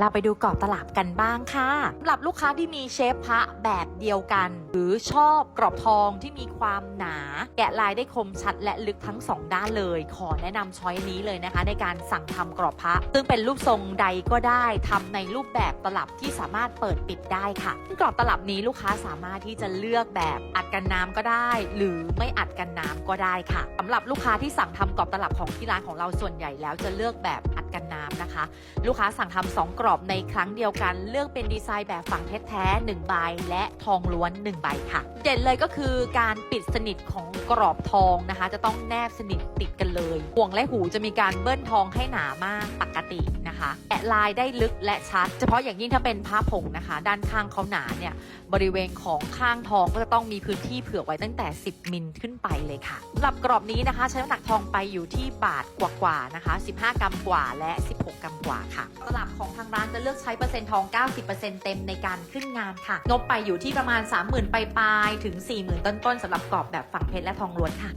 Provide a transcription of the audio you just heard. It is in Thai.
เราไปดูกรอบตลับกันบ้างค่ะสำหรับลูกค้าที่มีเชฟพระแบบเดียวกัน หรือชอบกรอบทองที่มีความหนา แกะลายได้คมชัดและลึกทั้งสองด้านเลย ขอแนะนำช้อยนี้เลยนะคะ ในการสั่งทำกรอบพระ ซึ่งเป็นรูปทรงใดก็ได้ทำในรูปแบบตลับที่สามารถเปิดปิดได้ค่ะ กรอบตลับนี้ลูกค้าสามารถที่จะเลือกแบบอัดกันน้ำก็ได้ หรือไม่อัดกันน้ำก็ได้ค่ะสำหรับลูกค้าที่สั่งทำกรอบตลับของที่ร้านของเราส่วนใหญ่แล้วจะเลือกแบบอัดกันน้ำนะคะ ลูกค้าสั่งทำสองกรอบในครั้งเดียวกัน เลือกเป็นดีไซน์แบบฝั่งแท้ๆ1ใบและทองล้วน 1 ใบค่ะ เด่นเลยก็คือการปิดสนิทของกรอบทองนะคะ จะต้องแนบสนิทติดกันเลย ห่วงและหูจะมีการเบิ้ลทองให้หนามากปกติ นะคะแกะลายได้ลึกและชัด เฉพาะอย่างยิ่งถ้าเป็นผ้าผงนะคะ ด้านข้างเขาหนาเนี่ยบริเวณของข้างทองก็จะต้องมีพื้นที่เผื่อไว้ตั้งแต่ 10 มิลขึ้นไปเลยค่ะสำหรับกรอบนี้นะคะ ใช้น้ำหนักทองไปอยู่ที่บาทกว่าๆนะคะ 15 กรัมกว่าและ 16 กรัมกว่าค่ะตลับของทางร้านจะเลือกใช้เปอร์เซ็นต์ทอง 90%เต็มในการขึ้นงานค่ะงบไปอยู่ที่ประมาณ 30,000ปลายๆถึง 40,000 ต้นๆสำหรับกรอบแบบฝั่งเพชรและทองล้วนค่ะ